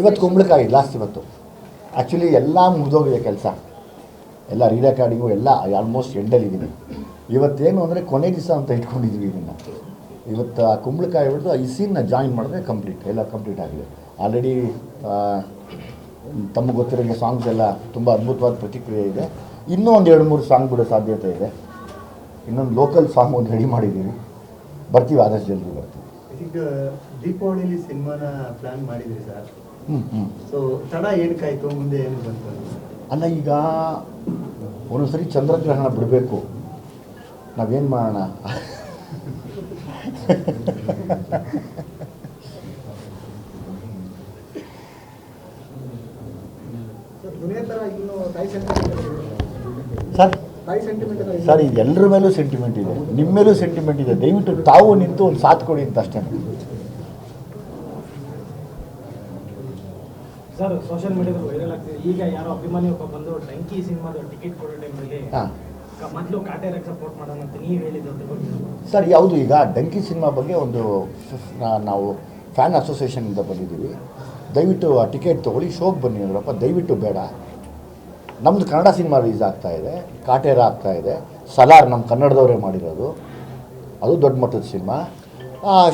ಇವತ್ತು ಕುಂಬಳಕಾಯಿ ಲಾಸ್ಟ್ ಇವತ್ತು. ಆ್ಯಕ್ಚುಲಿ ಎಲ್ಲ ಮುಗಿದೋಗಿದೆ ಕೆಲಸ. ಎಲ್ಲ ರೀ ರೆಕಾರ್ಡಿಂಗು ಎಲ್ಲ ಆಲ್ಮೋಸ್ಟ್ ಎಂಡಲ್ಲಿದ್ದೀನಿ ಇವತ್ತೇನು ಅಂದರೆ ಕೊನೆ ದಿವಸ ಅಂತ ಇಟ್ಕೊಂಡಿದ್ವಿ ಇದನ್ನು. ಇವತ್ತು ಆ ಕುಂಬಳಕಾಯಿ ಹೊಡೆದು ಈ ಸೀನ್ನ ಜಾಯಿನ್ ಮಾಡಿದ್ರೆ ಕಂಪ್ಲೀಟ್ ಎಲ್ಲ ಕಂಪ್ಲೀಟ್ ಆಗಿದೆ. ಆಲ್ರೆಡಿ ತಮಗೆ ಗೊತ್ತಿರೋ ಸಾಂಗ್ಸ್ ಎಲ್ಲ ತುಂಬ ಅದ್ಭುತವಾದ ಪ್ರತಿಕ್ರಿಯೆ ಇದೆ. ಇನ್ನೂ ಒಂದು ಎರಡು ಮೂರು ಸಾಂಗ್ ಬಿಡೋ ಸಾಧ್ಯತೆ ಇದೆ. ಇನ್ನೊಂದು ಲೋಕಲ್ ಸಾಂಗ್ ಒಂದು ರೆಡಿ ಮಾಡಿದ್ದೀವಿ. ಬರ್ತೀವಿ ಆದಷ್ಟು ಜಲ್ದಿ ಬರ್ತೀವಿ. ಈಗ ದೀಪಾವಳಿಲಿ ಸಿನಿಮಾನ ಪ್ಲಾನ್ ಮಾಡಿದ್ರಿ ಸರ್ ಸೊ ತಡ ಏನಕ್ಕಾಯ್ತು ಮುಂದೆ ಏನು ಬಂತು ಅಲ್ಲ ಈಗ ಒಂದೊಂದ್ಸರಿ ಚಂದ್ರಗ್ರಹಣ ಬಿಡಬೇಕು. ನಾವೇನು ಮಾಡೋಣ? ಸರ್ ಸರ್ ಇದು ಎಲ್ಲರ ಮೇಲೂ ಸೆಂಟಿಮೆಂಟ್ ಇದೆ. ನಿಮ್ಮ ಮೇಲೂ ಸೆಂಟಿಮೆಂಟ್ ಇದೆ. ದಯವಿಟ್ಟು ತಾವು ನಿಂತು ಒಂದು ಸಾಥ್ ಕೊಡಿ ಅಂತ ಅಷ್ಟೇ. ಸರ್ ಸೋಷಿಯಲ್ ಮೀಡಿಯಾದಲ್ಲಿ ವೈರಲ್ ಆಗ್ತಿದೆ. ಈಗ ಯಾರೋ ಅಭಿಮಾನಿ ಒಬ್ಬ ಬಂದು ಟಂಕಿ ಸಿನಿಮಾದ ಟಿಕೆಟ್ ಕೊಡೋ ಟೈಮಲ್ಲಿ ಹಾಂ. ಮೊದಲು ಕಾಟೇರಕ್ಕೆ ಸಪೋರ್ಟ್ ಮಾಡೋಣ ಅಂತ ನೀವು ಹೇಳಿದ್ದು ಸರ್ ಯಾವುದು ಈಗ ಡಂಕಿ ಸಿನಿಮಾ ಬಗ್ಗೆ ಒಂದು ನಾವು ಫ್ಯಾನ್ ಅಸೋಸಿಯೇಷನಿಂದ ಬಂದಿದ್ದೀವಿ. ದಯವಿಟ್ಟು ಆ ಟಿಕೆಟ್ ತೊಗೊಳ್ಳಿ ಶೋಗೆ ಬನ್ನಿ ಅಂದ್ರಪ್ಪ. ದಯವಿಟ್ಟು ಬೇಡ. ನಮ್ಮದು ಕನ್ನಡ ಸಿನಿಮಾ ರಿಲೀಸ್ ಆಗ್ತಾ ಇದೆ, ಕಾಟೇರ ಆಗ್ತಾ ಇದೆ. ಸಲಾರ್ ನಮ್ಮ ಕನ್ನಡದವರೇ ಮಾಡಿರೋದು. ಅದು ದೊಡ್ಡ ಮಟ್ಟದ ಸಿನಿಮಾ.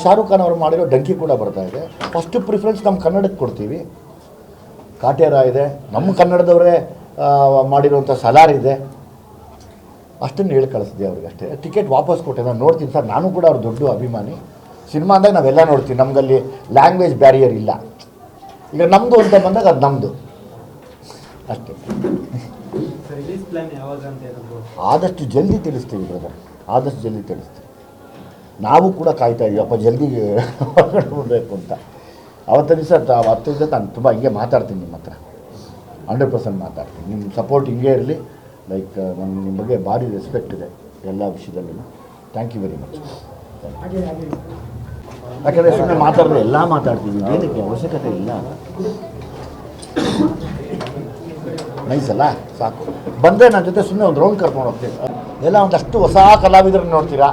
ಶಾರುಖ್ ಖಾನ್ ಅವರು ಮಾಡಿರೋ ಡಂಕಿ ಕೂಡ ಬರ್ತಾ ಇದೆ. ಫಸ್ಟ್ ಪ್ರಿಫರೆನ್ಸ್ ನಮ್ಮ ಕನ್ನಡಕ್ಕೆ ಕೊಡ್ತೀವಿ. ಕಾಟೇರ ಇದೆ. ನಮ್ಮ ಕನ್ನಡದವರೇ ಮಾಡಿರುವಂಥ ಸಲಾರ್ ಇದೆ. ಅಷ್ಟನ್ನು ಹೇಳಿ ಕಳಿಸಿದೆ ಅವ್ರಿಗೆ ಅಷ್ಟೇ. ಟಿಕೆಟ್ ವಾಪಸ್ ಕೊಟ್ಟೆ. ನಾನು ನೋಡ್ತೀನಿ ಸರ್. ನಾನು ಕೂಡ ಅವ್ರ ದೊಡ್ಡ ಅಭಿಮಾನಿ. ಸಿನಿಮಾ ಅಂದಾಗ ನಾವೆಲ್ಲ ನೋಡ್ತೀವಿ. ನಮಗಲ್ಲಿ ಲ್ಯಾಂಗ್ವೇಜ್ ಬ್ಯಾರಿಯರ್ ಇಲ್ಲ. ಈಗ ನಮ್ಮದು ಅಂತ ಬಂದಾಗ ಅದು ನಮ್ಮದು ಅಷ್ಟೇ. ರಿಲೀಸ್ ಪ್ಲಾನ್ ಯಾವಾಗ ಅಂತ ಏನಾದ್ರು ಆದಷ್ಟು ಜಲ್ದಿ ತಿಳಿಸ್ತೀವಿ ಬ್ರದರ್ ಆದಷ್ಟು ಜಲ್ದಿ ತಿಳಿಸ್ತೀವಿ. ನಾವು ಕೂಡ ಕಾಯ್ತಾ ಇದ್ದೀವಿ ಅಪ್ಪ ಜಲ್ದಿ ಬಿಡಬೇಕು ಅಂತ. ಅವತ್ತು ದಿವಸ ಹತ್ತು ದಿವಸ ನಾನು ತುಂಬ ಹಿಂಗೆ ಮಾತಾಡ್ತೀನಿ ನಿಮ್ಮ ಹತ್ರ. ಹಂಡ್ರೆಡ್ ಪರ್ಸೆಂಟ್ ಮಾತಾಡ್ತೀನಿ. ನಿಮ್ಮ ಸಪೋರ್ಟ್ ಹಿಂಗೆ ಇರಲಿ. ಲೈಕ್ ನನಗೆ ನಿಮ್ಮ ಬಗ್ಗೆ ಭಾರಿ ರೆಸ್ಪೆಕ್ಟ್ ಇದೆ ಎಲ್ಲ ವಿಷಯದಲ್ಲೂ ಥ್ಯಾಂಕ್ ಯು ವೆರಿ ಮಚ್ ಯಾಕಂದರೆ ಸುಮ್ಮನೆ ಮಾತಾಡಿದ್ರೆ ಎಲ್ಲ ಮಾತಾಡ್ತೀವಿ ಏನಕ್ಕೆ? ಅವಶ್ಯಕತೆ ಇಲ್ಲ. ನೈಸ್ ಅಲ್ಲ? ಸಾಕು. ಬಂದರೆ ನನ್ನ ಜೊತೆ ಸುಮ್ಮನೆ ಒಂದು ರೌಂಡ್ ಕರ್ಕೊಂಡು ಹೋಗ್ತೀನಿ. ಎಲ್ಲ ಒಂದಷ್ಟು ಹೊಸ ಕಲಾವಿದರನ್ನ ನೋಡ್ತೀರಾ?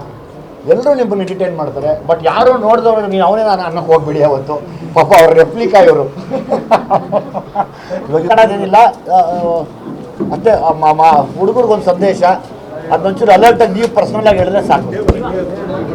ಎಲ್ಲರೂ ನಿಮ್ಮನ್ನು ಎಂಟರ್ಟೈನ್ ಮಾಡ್ತಾರೆ. ಬಟ್ ಯಾರು ನೋಡಿದವ್ರು ನೀವು ಅವನೇ ನಾನು ಅನ್ನಕ್ಕೆ ಹೋಗ್ಬಿಡಿ ಅವತ್ತು ಪಾಪ ಅವ್ರ ರೆಪ್ಲಿಕಾ ಇವರು. ಕಾಣೋದೇನಿಲ್ಲ ಅಷ್ಟೇ ಹುಡುಗರಿಗೊಂದು ಸಂದೇಶ. ಅದನ್ನೊಂಚೂರು ಅಲರ್ಟಾಗಿ ನೀವು ಪರ್ಸ್ನಲಾಗಿ ಹೇಳಿದ್ರೆ ಸಾಕು.